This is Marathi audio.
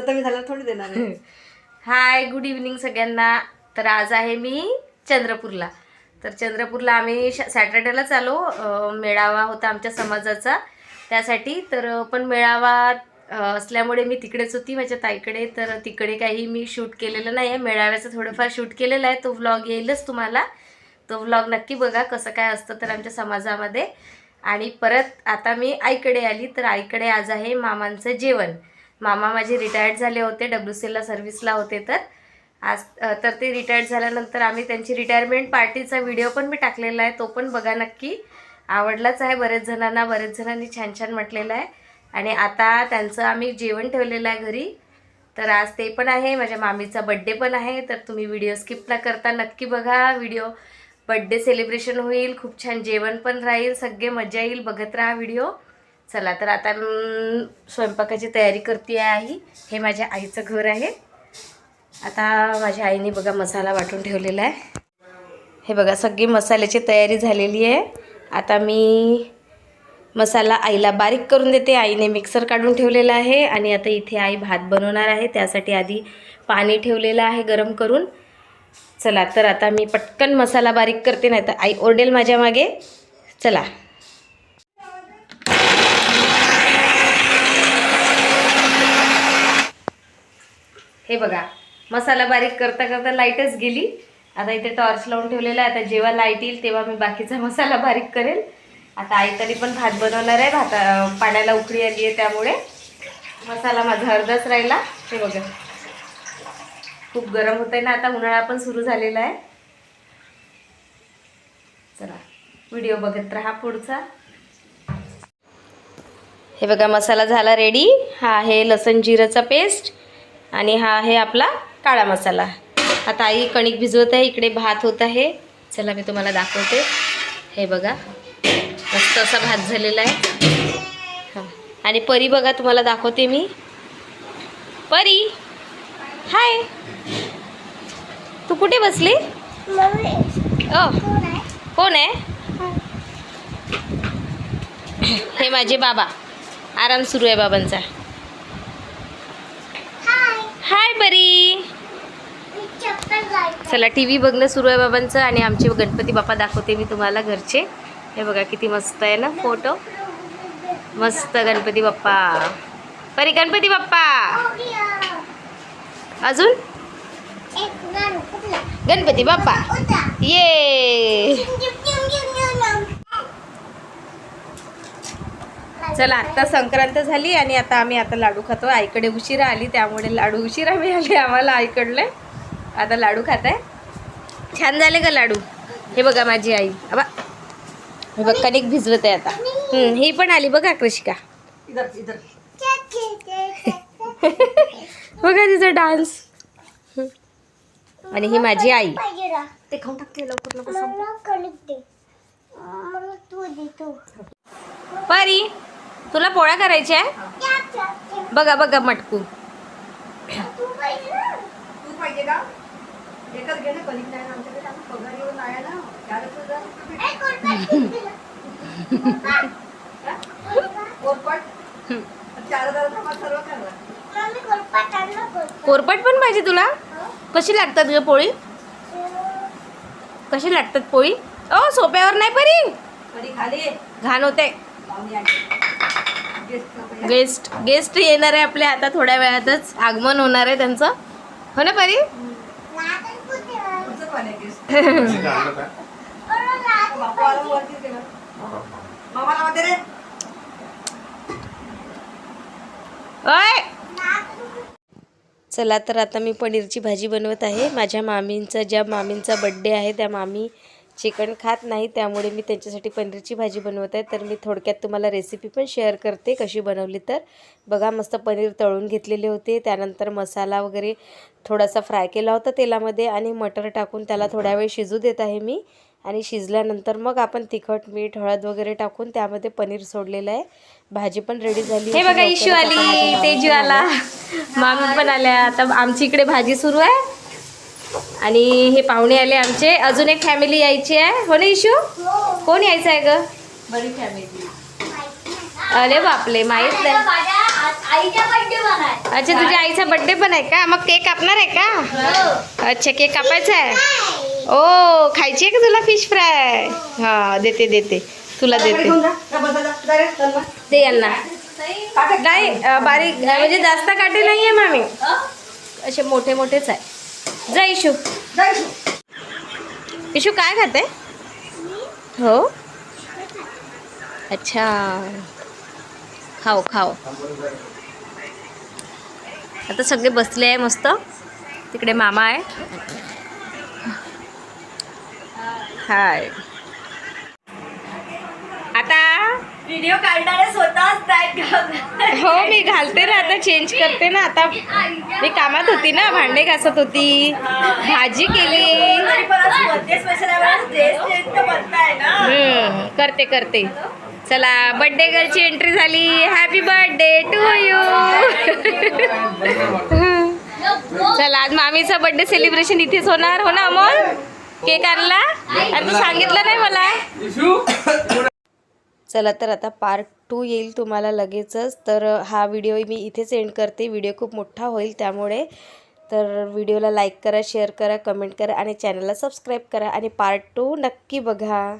झालं थोडी देणार आहे. हाय गुड इव्हनिंग सगळ्यांना. तर आज आहे मी चंद्रपूरला. तर चंद्रपूरला आम्ही श- सॅटर्डेला आलो अं, मेळावा होता आमच्या समाजाचा. त्यासाठी तर पण मेळावा अं, असल्यामुळे मी तिकडेच होती माझ्या ताईकडे. तर तिकडे काही मी शूट केलेलं नाही आहे मेळाव्याचं थोडंफार शूट केलेलं आहे. तो व्लॉग येईलच तुम्हाला. तो व्लॉग नक्की बघा कसं काय असतं तर आमच्या समाजामध्ये. आणि परत आता मी आईकडे आली. तर आईकडे आज आहे मामांचं जेवण. मामा माझे रिटायर्ड झाले होते डब्ल्यू सीला सर्व्हिसला होते तर. आज तर ते रिटायर्ड झाल्यानंतर आम्ही त्यांची रिटायरमेंट पार्टीचा व्हिडिओ पण मी टाकलेला आहे तो पण बघा नक्की. आवडलाच आहे बरेच जणांना बरेच जणांनी छान छान म्हटलेलं आहे. आणि आता त्यांचं आम्ही जेवण ठेवलेलं आहे घरी. तर आज ते पण आहे माझ्या मामीचा बड्डे पण आहे तर तुम्ही व्हिडिओ स्किप न करता नक्की बघा व्हिडिओ बड्डे सेलिब्रेशन होईल खूप छान जेवण पण राहील सगळे मजा येईल बघत राहा व्हिडिओ चला तर आता स्वयंपाकाची तयारी करते आहे हे माझ्या आईचं घर आहे. आता माझ्या आईने बघा मसाला वाटून ठेवलेला आहे. हे बघा सगळी मसाल्याची तयारी झालेली आहे. आता मी मसाला आईला बारीक करून देते. आईने मिक्सर काढून ठेवलेला आहे आणि आता इथे आई भात बनवणार आहे. त्यासाठी आधी पाणी ठेवलेलं आहे गरम करून. चला तर आता मी पटकन मसाला बारीक करते नाही तर आई ओरडेल माझ्या मागे. चला. हे बघा मसाला बारीक करता करता लाईटच गेली. आता इथे टॉर्च लावून ठेवलेला आहे. आता जेव्हा लाइट येईल तेव्हा मी बाकीचा मसाला बारीक करेल. आता आई तरी पण भात बनवणार आहे. भाता पाण्याला उकळी आली आहे त्यामुळे. मसाला माझा अर्धाच राहिला. हे बघा. खूप गरम होत आहे ना आता उन्हाळा पण सुरू झालेला आहे. चला व्हिडिओ बघत राहा पुढचा. हे बघा मसाला झाला रेडी हा आहे लसण जिराचा पेस्ट आणि हा आहे आपला काळा मसाला. आता आई कणिक भिजवत आहे इकडे भात होत आहे. चला मी तुम्हाला दाखवते. हे बघा मस्त असा भात झालेला आहे. हां. आणि परी बघा तुम्हाला दाखवते मी. परी! हाय! तू कुठे बसली? ओ. कोण आहे? हे माझे बाबा. आराम सुरू आहे बाबांचा. बरी चला टी व्ही बघणं सुरू आहे बाबांचं आणि आमचे गणपती बाप्पा दाखवते मी तुम्हाला घरचे. हे बघा किती मस्त आहे ना फोटो. मस्त गणपती बाप्पा. परी गणपती बाप्पा. अजून? गणपती बाप्पा. ये. चला आत्ता संक्रांत झाली आणि आता आम्ही आता लाडू खातो. आईकडे उशिरा आली त्यामुळे लाडू उशिरा मिळाले आम्हाला आईकडले. आता लाडू खात आहे छान झाले का लाडू? हे बघा माझी आई. अबा हे बघ कणिक भिजवत आहे आता. हम्म, ही पण आली बघा कृषिका. इधर इधर. बघा तिचा डान्स. आणि ही माझी आई. ते खाऊन टाकते लवकर लवकर परी तुला पोळ्या करायच्या आहे? बघा बघा मटकू. कोरपट. पण पाहिजे तुला? कशी लागतात ग पोळी? कशी लागतात पोळी? ओ सोप्यावर नाही परी. खाली? घाण होते. गेस्ट. गेस्ट येणार आहे आपल्या आता थोड्या वेळातच. आगमन होणार आहे त्यांचं. हो ना परी? चला तर आता मी पनीरची भाजी बनवत आहे. माझ्या मामींचा ज्या मामींचा बड्डे आहे त्या मामी चिकन खात नाही त्यामुळे मी त्यांच्यासाठी पनीरची भाजी बनवत आहे. तर मी थोडक्यात तुम्हाला रेसिपी पण शेअर करते कशी बनवली तर. बघा मस्त पनीर तळून घेतलेले होते. त्यानंतर मसाला वगैरे थोडासा फ्राय केला होता तेलामध्ये आणि मटर टाकून त्याला थोड्या वेळ शिजू देत आहे मी. आणि शिजल्यानंतर मग आपण तिखट मीठ हळद वगैरे टाकून त्यामध्ये पनीर सोडलेलं आहे. भाजी पण रेडी झाली हे बघा इशू आली तेजू आला. मामी पण आल्या. आता आमची इकडे भाजी सुरू आहे. आणि हे पाहुणे आले आमचे. अजून एक फॅमिली यायची आहे. हो ना इशू? कोण यायचं आहे ग? बरी फॅमिली अरे बापले माहीत नाही. आईच्या बर्थडे बनाय अच्छा तुझ्या आईचा बर्थडे पण आहे का? मग केक कापणार आहे का? अच्छा केक कापायचा आहे. ओ खायची आहे का तुला फिश फ्राय हा देते देते. तुला देते. दे यांना. नाही बारीक म्हणजे जास्त काटे नाहीये मामी. असे मोठे मोठेच आहे. जा इशू. इशू काय खाते? हो? अच्छा. खाओ खाओ. आता सगळे बसले आहे मस्त. तिकडे मामा आहे. हाय आता व्हिडिओ काढणारे स्वतःच बॅग हो मी घालते ना आता चेंज करते ना आता मी कामात होती ना भांडे घासत होती भाजी केली. बर्थडे स्पेशल ड्रेस चेंज तर बनताय ना. हम्म, करते करते. चला बर्थडे गर्लची एंट्री झाली. हॅपी बर्थडे टू यू चला आज मामीचा बर्थडे सेलिब्रेशन इथेच होणार. हो ना अमोल? केक आणला? आणि तू सांगितलं नाही मला? चला तर आता पार्ट टू येईल तुम्हाला लगेचच. तर हा व्हिडिओ मी इथेच एंड करते. व्हिडिओ खूप मोठा होईल त्यामुळे. तर व्हिडिओला लाईक करा शेअर करा कमेंट करा आणि चॅनलला सबस्क्राईब करा. आणि पार्ट टू नक्की बघा.